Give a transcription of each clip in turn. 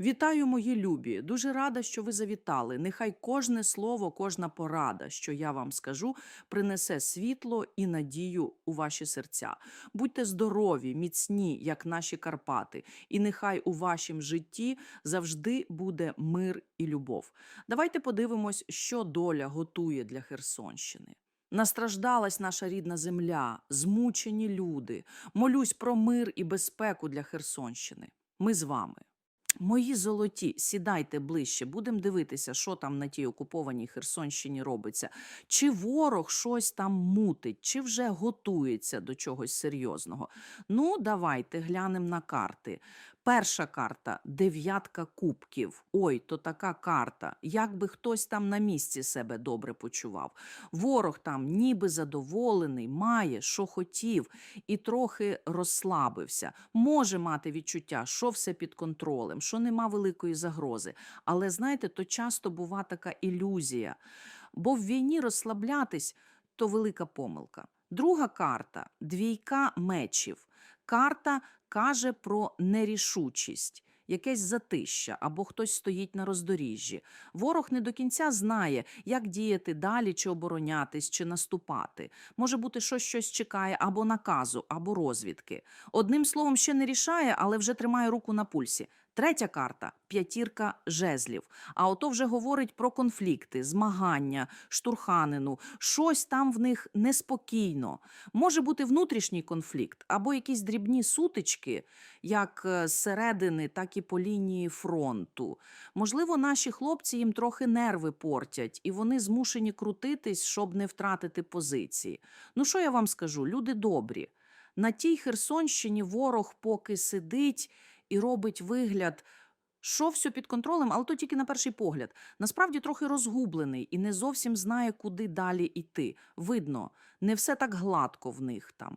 Вітаю, мої любі! Дуже рада, що ви завітали. Нехай кожне слово, кожна порада, що я вам скажу, принесе світло і надію у ваші серця. Будьте здорові, міцні, як наші Карпати, і нехай у вашім житті завжди буде мир і любов. Давайте подивимось, що доля готує для Херсонщини. Настраждалась наша рідна земля, змучені люди. Молюсь про мир і безпеку для Херсонщини. Ми з вами. Мої золоті, сідайте ближче, будемо дивитися, що там на тій окупованій Херсонщині робиться. Чи ворог щось там мутить, чи вже готується до чогось серйозного. Ну, давайте глянемо на карти. Перша карта дев'ятка кубків. Ой, то така карта. Як би хтось там на місці себе добре почував. Ворог там ніби задоволений, має, що хотів, і трохи розслабився. Може мати відчуття, що все під контролем, що нема великої загрози. Але знаєте, то часто бува така ілюзія. Бо в війні розслаблятись то велика помилка. Друга карта двійка мечів. Карта каже про нерішучість. Якесь затища або хтось стоїть на роздоріжжі. Ворог не до кінця знає, як діяти далі, чи оборонятись, чи наступати. Може бути, що щось чекає або наказу, або розвідки. Одним словом, ще не рішає, але вже тримає руку на пульсі. Третя карта п'ятірка жезлів. А ото вже говорить про конфлікти, змагання, штурханину. Щось там в них неспокійно. Може бути внутрішній конфлікт або якісь дрібні сутички, як е, зсередини, так і по лінії фронту. Можливо, наші хлопці їм трохи нерви портять, і вони змушені крутитись, щоб не втратити позиції. Ну що я вам скажу? Люди добрі. На тій Херсонщині ворог поки сидить і робить вигляд, що все під контролем, але то тільки на перший погляд. Насправді трохи розгублений і не зовсім знає, куди далі йти. Видно, не все так гладко в них там.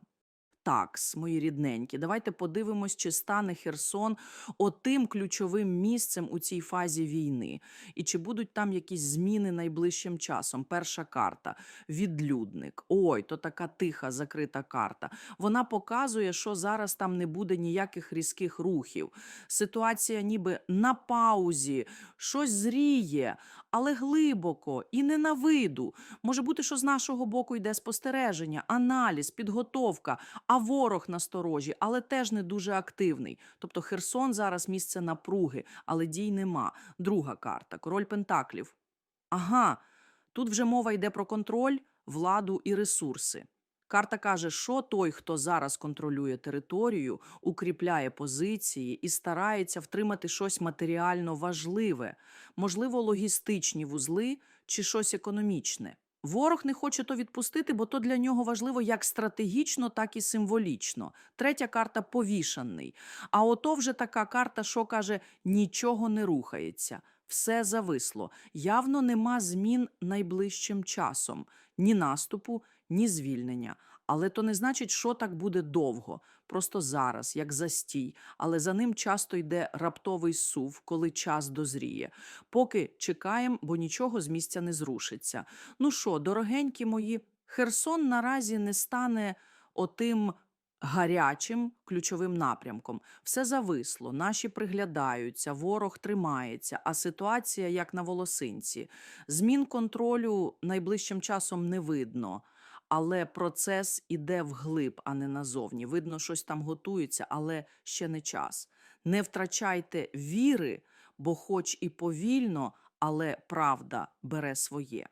Такс, мої рідненькі, давайте подивимось, чи стане Херсон отим ключовим місцем у цій фазі війни, і чи будуть там якісь зміни найближчим часом. Перша карта відлюдник. Ой, то така тиха, закрита карта. Вона показує, що зараз там не буде ніяких різких рухів. Ситуація ніби на паузі, щось зріє, але глибоко і не на виду. Може бути, що з нашого боку йде спостереження, аналіз, підготовка, а ворог насторожі, але теж не дуже активний. Тобто Херсон зараз місце напруги, але дій нема. Друга карта король Пентаклів. Ага, тут вже мова йде про контроль, владу і ресурси. Карта каже, що той, хто зараз контролює територію, укріпляє позиції і старається втримати щось матеріально важливе, можливо, логістичні вузли чи щось економічне. Ворог не хоче то відпустити, бо то для нього важливо як стратегічно, так і символічно. Третя карта повішаний. А ото вже така карта, що каже, нічого не рухається. Все зависло. Явно нема змін найближчим часом ні наступу, ні звільнення. Але то не значить, що так буде довго. Просто зараз, як застій, але за ним часто йде раптовий сув, коли час дозріє. Поки чекаємо, бо нічого з місця не зрушиться. Ну що, дорогенькі мої, Херсон наразі не стане отим гарячим ключовим напрямком. Все зависло, наші приглядаються, ворог тримається, а ситуація як на волосинці. Змін контролю найближчим часом не видно. Але процес іде вглиб, а не назовні. Видно, щось там готується, але ще не час. Не втрачайте віри, бо, хоч і повільно, але правда бере своє.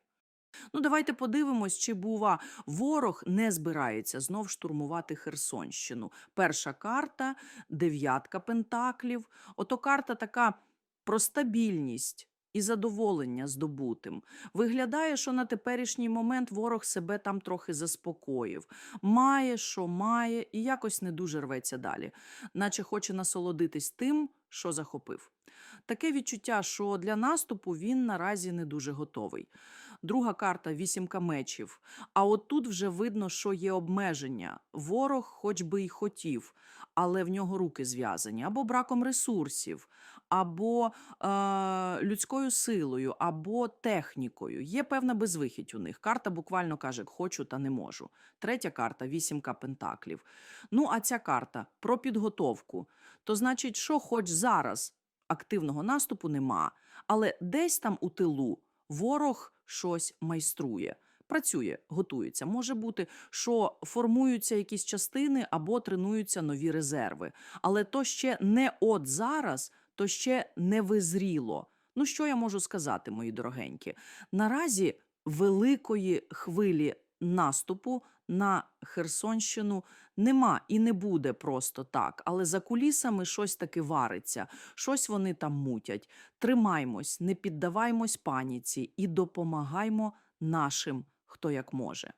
Ну, давайте подивимось, чи бува ворог не збирається знов штурмувати Херсонщину. Перша карта дев'ятка пентаклів. Ото карта така про стабільність. І задоволення здобутим. Виглядає, що на теперішній момент ворог себе там трохи заспокоїв. Має, що має, і якось не дуже рветься далі, наче хоче насолодитись тим, що захопив. Таке відчуття, що для наступу він наразі не дуже готовий. Друга карта вісімка мечів. А от тут вже видно, що є обмеження. Ворог, хоч би й хотів, але в нього руки зв'язані або браком ресурсів, або е, людською силою, або технікою. Є певна безвихідь у них. Карта буквально каже: хочу та не можу. Третя карта вісімка пентаклів. Ну, а ця карта про підготовку. То значить, що хоч зараз активного наступу нема, але десь там у тилу ворог щось майструє. Працює, готується. Може бути, що формуються якісь частини або тренуються нові резерви. Але то ще не от зараз, то ще не визріло. Ну, що я можу сказати, мої дорогенькі? Наразі великої хвилі наступу на Херсонщину нема і не буде просто так. Але за кулісами щось таки вариться, щось вони там мутять. Тримаймось, не піддаваймось паніці і допомагаймо нашим, хто як може.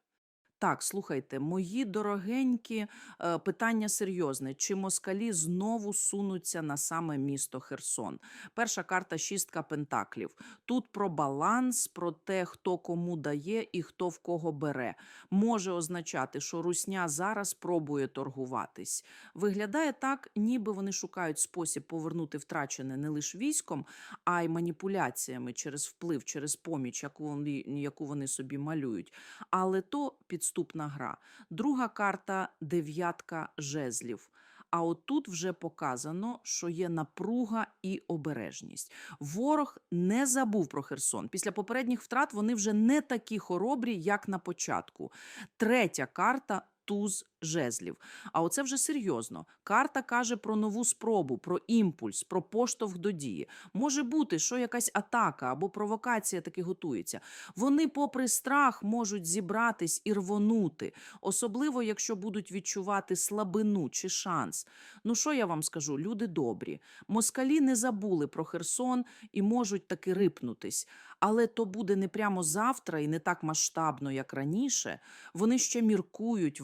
Так, слухайте, мої дорогенькі, е, питання серйозне. Чи москалі знову сунуться на саме місто Херсон? Перша карта шістка пентаклів. Тут про баланс, про те, хто кому дає і хто в кого бере. Може означати, що русня зараз пробує торгуватись. Виглядає так, ніби вони шукають спосіб повернути втрачене не лише військом, а й маніпуляціями через вплив, через поміч, яку вони, яку вони собі малюють. Але то підступна гра. Друга карта дев'ятка жезлів. А отут вже показано, що є напруга і обережність. Ворог не забув про Херсон. Після попередніх втрат вони вже не такі хоробрі, як на початку. Третя карта туз жезлів. А оце вже серйозно. Карта каже про нову спробу, про імпульс, про поштовх до дії. Може бути, що якась атака або провокація таки готується. Вони, попри страх, можуть зібратись і рвонути, особливо якщо будуть відчувати слабину чи шанс. Ну що я вам скажу? Люди добрі. Москалі не забули про Херсон і можуть таки рипнутись. Але то буде не прямо завтра і не так масштабно, як раніше. Вони ще міркують,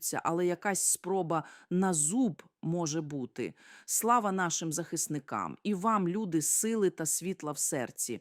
вагаються, але якась спроба на зуб може бути. Слава нашим захисникам і вам, люди, сили та світла в серці.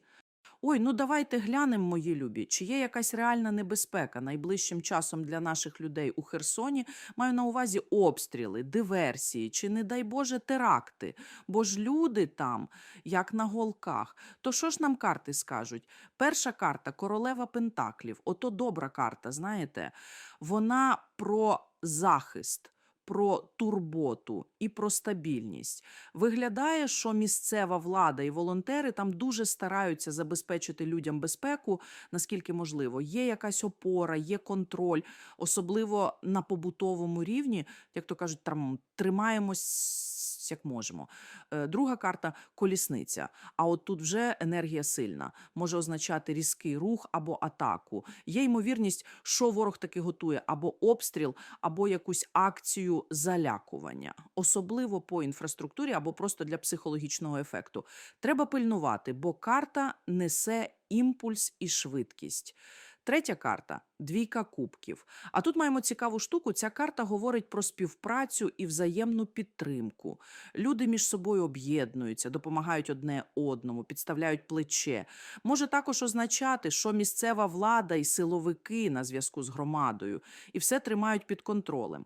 Ой, ну давайте глянемо, мої любі, чи є якась реальна небезпека найближчим часом для наших людей у Херсоні. Маю на увазі обстріли, диверсії, чи, не дай Боже, теракти. Бо ж люди там, як на голках. То що ж нам карти скажуть? Перша карта королева Пентаклів. Ото добра карта, знаєте, вона про захист. Про турботу і про стабільність виглядає, що місцева влада і волонтери там дуже стараються забезпечити людям безпеку, наскільки можливо. Є якась опора, є контроль, особливо на побутовому рівні, як то кажуть, там тримаємось як можемо. Е, Друга карта колісниця. А от тут вже енергія сильна, може означати різкий рух або атаку. Є ймовірність, що ворог таки готує або обстріл, або якусь акцію залякування, особливо по інфраструктурі або просто для психологічного ефекту. Треба пильнувати, бо карта несе імпульс і швидкість. Третя карта двійка кубків. А тут маємо цікаву штуку. Ця карта говорить про співпрацю і взаємну підтримку. Люди між собою об'єднуються, допомагають одне одному, підставляють плече. Може також означати, що місцева влада і силовики на зв'язку з громадою, і все тримають під контролем.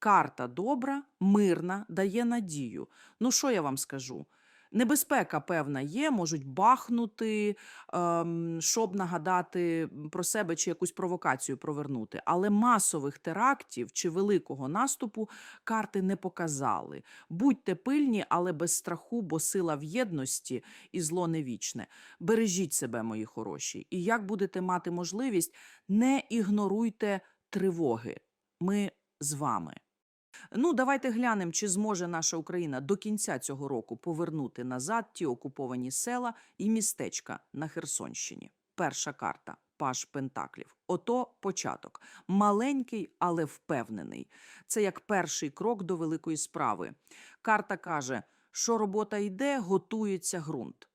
Карта добра, мирна, дає надію. Ну, що я вам скажу? Небезпека певна є, можуть бахнути, ем, щоб нагадати про себе чи якусь провокацію провернути. Але масових терактів чи великого наступу карти не показали. Будьте пильні, але без страху, бо сила в єдності і зло не вічне. Бережіть себе, мої хороші, і як будете мати можливість, не ігноруйте тривоги. Ми з вами. Ну, давайте глянемо, чи зможе наша Україна до кінця цього року повернути назад ті окуповані села і містечка на Херсонщині. Перша карта Паш Пентаклів. Ото початок. Маленький, але впевнений. Це як перший крок до великої справи. Карта каже, що робота йде, готується ґрунт.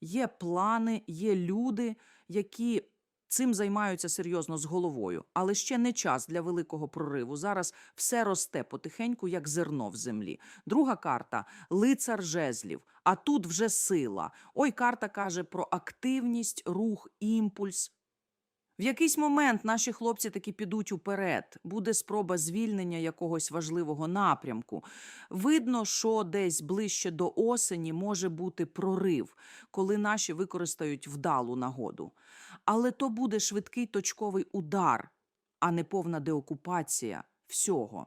Є плани, є люди, які цим займаються серйозно з головою, але ще не час для великого прориву. Зараз все росте потихеньку, як зерно в землі. Друга карта лицар жезлів. А тут вже сила. Ой, карта каже про активність, рух, імпульс. В якийсь момент наші хлопці таки підуть уперед. Буде спроба звільнення якогось важливого напрямку. Видно, що десь ближче до осені може бути прорив, коли наші використають вдалу нагоду. Але то буде швидкий точковий удар, а не повна деокупація всього.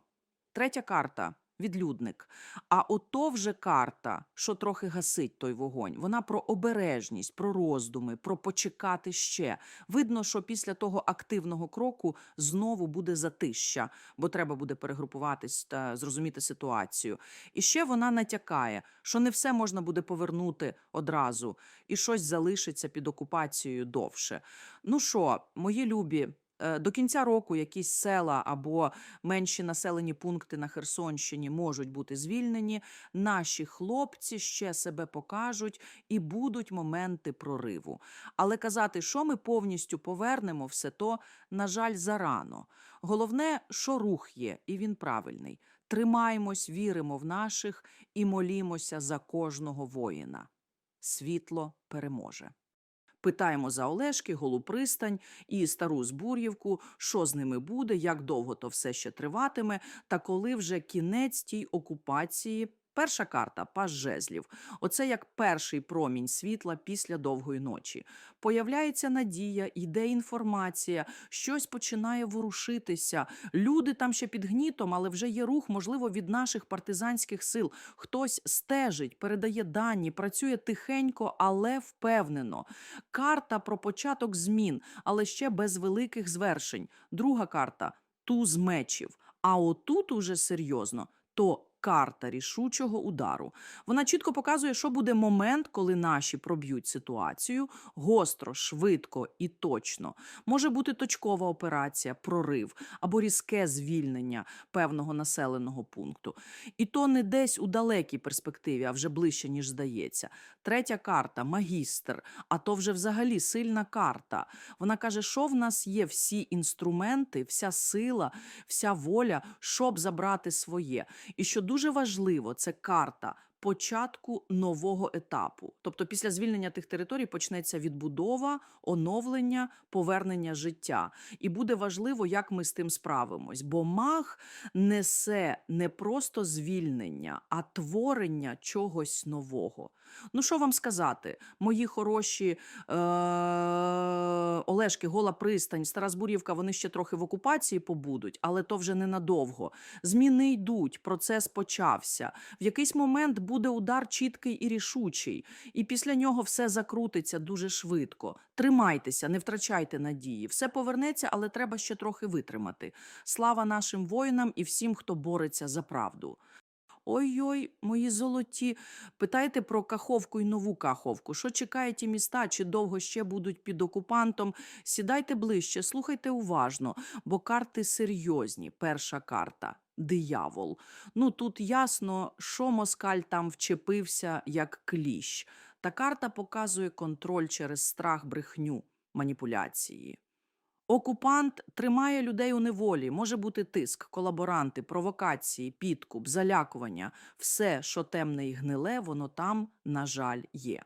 Третя карта відлюдник. А ото вже карта, що трохи гасить той вогонь. Вона про обережність, про роздуми, про почекати ще. Видно, що після того активного кроку знову буде затища, бо треба буде перегрупуватись та зрозуміти ситуацію. І ще вона натякає, що не все можна буде повернути одразу, і щось залишиться під окупацією довше. Ну що, мої любі. Е, До кінця року якісь села або менші населені пункти на Херсонщині можуть бути звільнені. Наші хлопці ще себе покажуть і будуть моменти прориву. Але казати, що ми повністю повернемо все то, на жаль, зарано. Головне, що рух є, і він правильний. Тримаємось, віримо в наших і молімося за кожного воїна. Світло переможе. Питаємо за Олешки, Голу пристань і стару Збур'ївку, що з ними буде, як довго то все ще триватиме, та коли вже кінець тій окупації. Перша карта паж жезлів. Оце як перший промінь світла після довгої ночі. Появляється надія, йде інформація, щось починає ворушитися. Люди там ще під гнітом, але вже є рух, можливо, від наших партизанських сил. Хтось стежить, передає дані, працює тихенько, але впевнено. Карта про початок змін, але ще без великих звершень. Друга карта туз мечів. А отут уже серйозно, то карта рішучого удару. Вона чітко показує, що буде момент, коли наші проб'ють ситуацію гостро, швидко і точно. Може бути точкова операція, прорив або різке звільнення певного населеного пункту. І то не десь у далекій перспективі, а вже ближче, ніж здається. Третя карта магістр, а то вже взагалі сильна карта. Вона каже, що в нас є всі інструменти, вся сила, вся воля, щоб забрати своє. І що дуже важливо, це карта. Початку нового етапу, тобто після звільнення тих територій почнеться відбудова, оновлення, повернення життя, і буде важливо, як ми з тим справимось. Бо маг несе не просто звільнення, а творення чогось нового. Ну що вам сказати, мої хороші е- Олешки, Гола Пристань, Стара Збур'ївка, вони ще трохи в окупації побудуть, але то вже ненадовго. Зміни йдуть, процес почався. В якийсь момент буде удар чіткий і рішучий, і після нього все закрутиться дуже швидко. Тримайтеся, не втрачайте надії. Все повернеться, але треба ще трохи витримати. Слава нашим воїнам і всім, хто бореться за правду. Ой-ой, мої золоті. Питайте про Каховку і нову Каховку. Що чекає ті міста? Чи довго ще будуть під окупантом? Сідайте ближче, слухайте уважно, бо карти серйозні. Перша карта. Диявол. Ну тут ясно, що москаль там вчепився як кліщ. Та карта показує контроль через страх, брехню, маніпуляції. Окупант тримає людей у неволі. Може бути тиск, колаборанти, провокації, підкуп, залякування. Все, що темне і гниле, воно там, на жаль, є.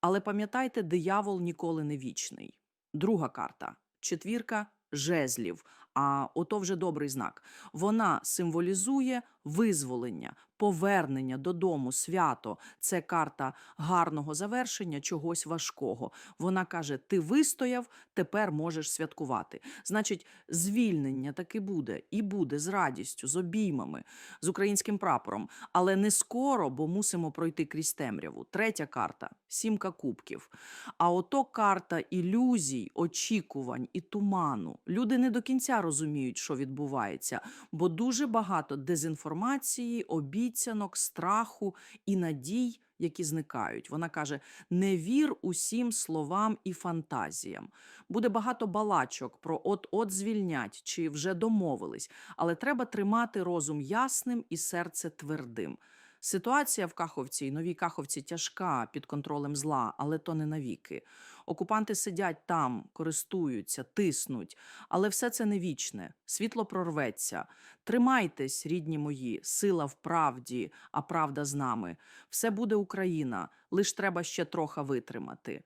Але пам'ятайте, диявол ніколи не вічний. Друга карта четвірка жезлів. А ото вже добрий знак. Вона символізує визволення, повернення додому, свято. Це карта гарного завершення чогось важкого. Вона каже: ти вистояв, тепер можеш святкувати. Значить, звільнення таки буде, і буде з радістю, з обіймами, з українським прапором. Але не скоро, бо мусимо пройти крізь темряву. Третя карта сімка кубків. А ото карта ілюзій, очікувань і туману. Люди не до кінця розуміють, що відбувається, бо дуже багато дезінформації, обіцянок, страху і надій. Які зникають. Вона каже: не вір усім словам і фантазіям. Буде багато балачок про от-от звільнять чи вже домовились, але треба тримати розум ясним і серце твердим. Ситуація в Каховці і новій Каховці тяжка під контролем зла, але то не навіки. Окупанти сидять там, користуються, тиснуть, але все це не вічне. Світло прорветься. Тримайтесь, рідні мої, сила в правді, а правда з нами. Все буде Україна, лиш треба ще трохи витримати.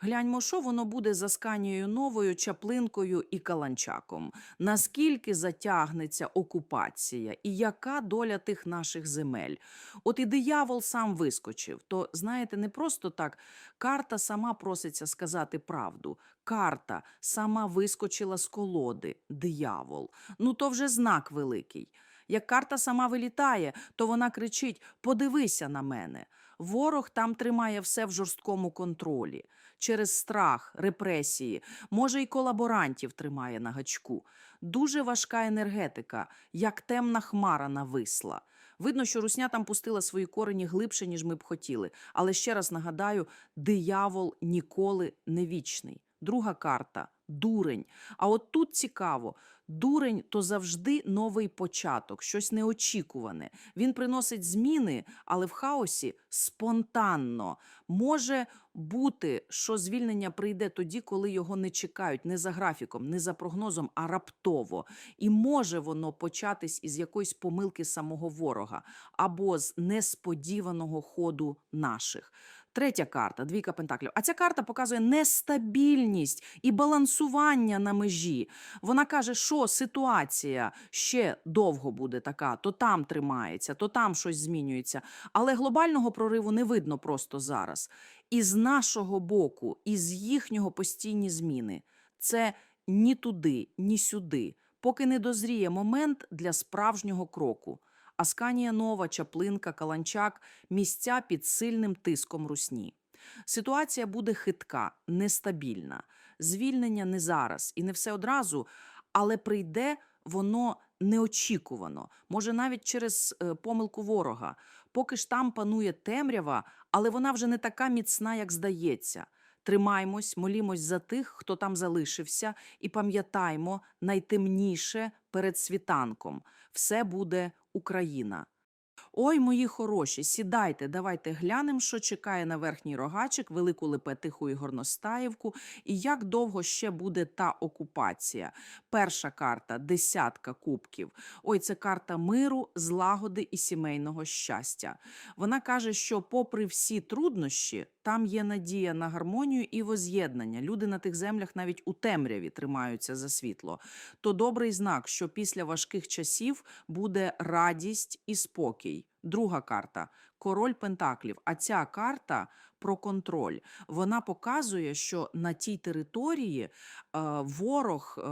Гляньмо, що воно буде за Сканією новою, чаплинкою і каланчаком. Наскільки затягнеться окупація, і яка доля тих наших земель? От і диявол сам вискочив. То знаєте, не просто так. Карта сама проситься сказати правду. Карта сама вискочила з колоди. Диявол. Ну то вже знак великий. Як карта сама вилітає, то вона кричить: Подивися на мене. Ворог там тримає все в жорсткому контролі через страх, репресії, може, і колаборантів тримає на гачку. Дуже важка енергетика, як темна хмара нависла. Видно, що русня там пустила свої корені глибше, ніж ми б хотіли. Але ще раз нагадаю: диявол ніколи не вічний. Друга карта дурень. А от тут цікаво. Дурень то завжди новий початок, щось неочікуване. Він приносить зміни, але в хаосі спонтанно. Може бути, що звільнення прийде тоді, коли його не чекають, не за графіком, не за прогнозом, а раптово. І може воно початись із якоїсь помилки самого ворога або з несподіваного ходу наших. Третя карта, двійка пентаклів. А ця карта показує нестабільність і балансування на межі. Вона каже, що ситуація ще довго буде така, то там тримається, то там щось змінюється. Але глобального прориву не видно просто зараз. І з нашого боку, і з їхнього постійні зміни. Це ні туди, ні сюди, поки не дозріє момент для справжнього кроку. Асканія Нова, Чаплинка, Каланчак місця під сильним тиском русні. Ситуація буде хитка, нестабільна. Звільнення не зараз і не все одразу, але прийде воно неочікувано, може навіть через е, помилку ворога. Поки ж там панує темрява, але вона вже не така міцна, як здається. Тримаймось, молімось за тих, хто там залишився, і пам'ятаймо найтемніше перед світанком. Все буде Україна. Ой, мої хороші, сідайте, давайте глянемо, що чекає на верхній рогачик, велику Лепетиху і Горностаївку, і як довго ще буде та окупація. Перша карта десятка кубків. Ой, це карта миру, злагоди і сімейного щастя. Вона каже, що, попри всі труднощі, там є надія на гармонію і воз'єднання. Люди на тих землях навіть у темряві тримаються за світло. То добрий знак, що після важких часів буде радість і спокій. Друга карта король Пентаклів. А ця карта про контроль. Вона показує, що на тій території е, ворог е,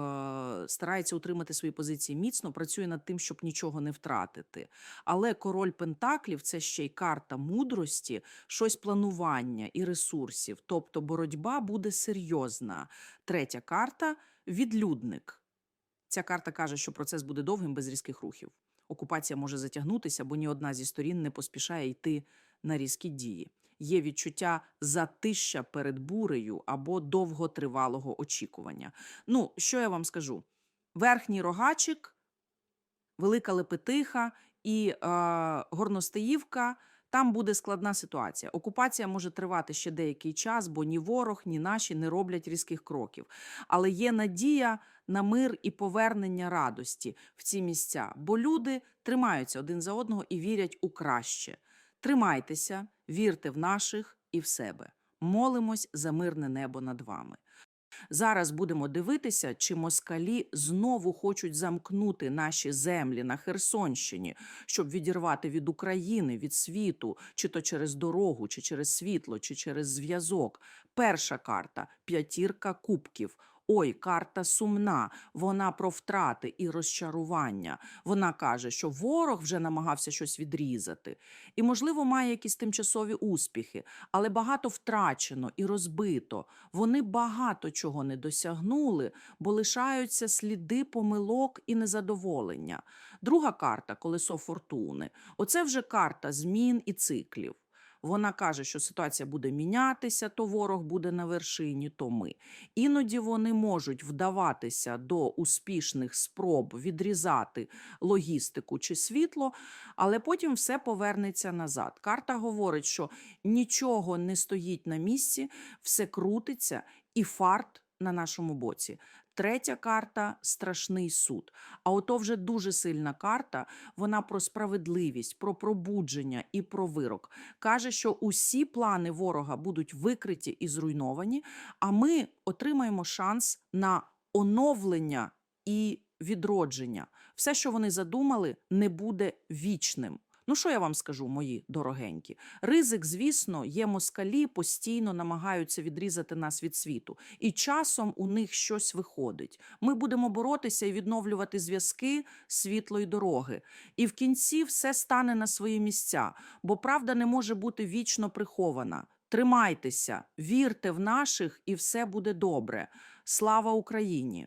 старається утримати свої позиції міцно, працює над тим, щоб нічого не втратити. Але король Пентаклів це ще й карта мудрості, щось планування і ресурсів. Тобто боротьба буде серйозна. Третя карта відлюдник. Ця карта каже, що процес буде довгим без різких рухів. Окупація може затягнутися, бо ні одна зі сторін не поспішає йти на різкі дії. Є відчуття затища перед бурею або довготривалого очікування. Ну, що я вам скажу? Верхній рогачик, велика лепетиха і е, горностаївка. Там буде складна ситуація. Окупація може тривати ще деякий час, бо ні ворог, ні наші не роблять різких кроків. Але є надія на мир і повернення радості в ці місця, бо люди тримаються один за одного і вірять у краще. Тримайтеся, вірте в наших і в себе. Молимось за мирне небо над вами. Зараз будемо дивитися, чи москалі знову хочуть замкнути наші землі на Херсонщині, щоб відірвати від України, від світу, чи то через дорогу, чи через світло, чи через зв'язок. Перша карта п'ятірка кубків. Ой, карта сумна, вона про втрати і розчарування. Вона каже, що ворог вже намагався щось відрізати, і, можливо, має якісь тимчасові успіхи, але багато втрачено і розбито. Вони багато чого не досягнули, бо лишаються сліди помилок і незадоволення. Друга карта колесо фортуни. Оце вже карта змін і циклів. Вона каже, що ситуація буде мінятися, то ворог буде на вершині, то ми. Іноді вони можуть вдаватися до успішних спроб відрізати логістику чи світло, але потім все повернеться назад. Карта говорить, що нічого не стоїть на місці, все крутиться, і фарт на нашому боці. Третя карта страшний суд. А ото вже дуже сильна карта. Вона про справедливість, про пробудження і про вирок. Каже, що усі плани ворога будуть викриті і зруйновані, а ми отримаємо шанс на оновлення і відродження. Все, що вони задумали, не буде вічним. Ну, що я вам скажу, мої дорогенькі? Ризик, звісно, є москалі, постійно намагаються відрізати нас від світу. І часом у них щось виходить. Ми будемо боротися і відновлювати зв'язки світлої дороги. І в кінці все стане на свої місця, бо правда не може бути вічно прихована. Тримайтеся, вірте в наших, і все буде добре. Слава Україні!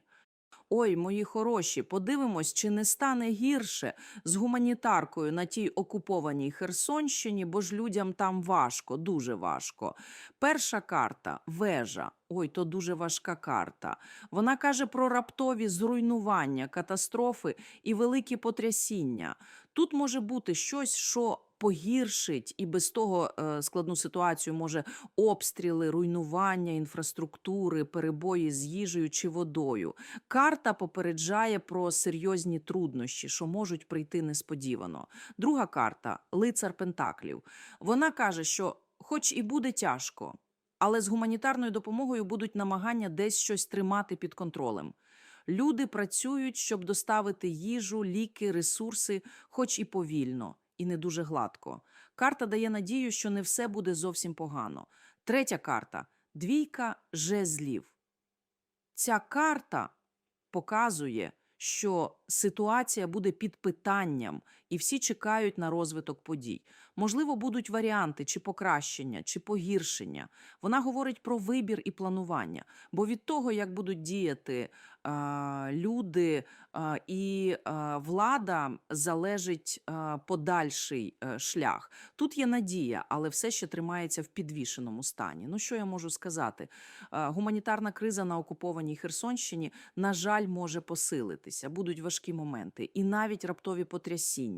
Ой, мої хороші, подивимось, чи не стане гірше з гуманітаркою на тій окупованій Херсонщині, бо ж людям там важко, дуже важко. Перша карта вежа. Ой, то дуже важка карта. Вона каже про раптові зруйнування, катастрофи і великі потрясіння. Тут може бути щось, що погіршить і без того е, складну ситуацію може обстріли, руйнування інфраструктури, перебої з їжею чи водою. Карта попереджає про серйозні труднощі, що можуть прийти несподівано. Друга карта лицар Пентаклів. Вона каже, що, хоч і буде тяжко, але з гуманітарною допомогою будуть намагання десь щось тримати під контролем. Люди працюють, щоб доставити їжу, ліки, ресурси, хоч і повільно, і не дуже гладко. Карта дає надію, що не все буде зовсім погано. Третя карта двійка жезлів. Ця карта показує, що ситуація буде під питанням, і всі чекають на розвиток подій. Можливо, будуть варіанти чи покращення, чи погіршення. Вона говорить про вибір і планування. Бо від того, як будуть діяти а, люди а, і а, влада, залежить а, подальший е, шлях. Тут є надія, але все ще тримається в підвішеному стані. Ну що я можу сказати? А, гуманітарна криза на окупованій Херсонщині, на жаль, може посилитися. Будуть важкі моменти і навіть раптові потрясіння.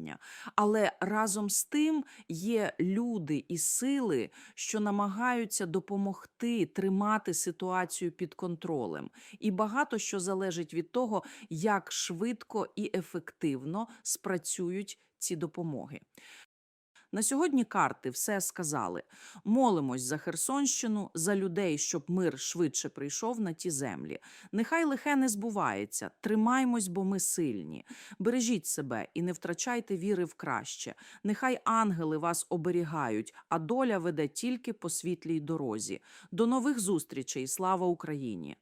Але разом з тим є люди і сили, що намагаються допомогти тримати ситуацію під контролем. І багато що залежить від того, як швидко і ефективно спрацюють ці допомоги. На сьогодні карти все сказали. Молимось за Херсонщину, за людей, щоб мир швидше прийшов на ті землі. Нехай лихе не збувається. Тримаймось, бо ми сильні. Бережіть себе і не втрачайте віри в краще. Нехай ангели вас оберігають, а доля веде тільки по світлій дорозі. До нових зустрічей. Слава Україні!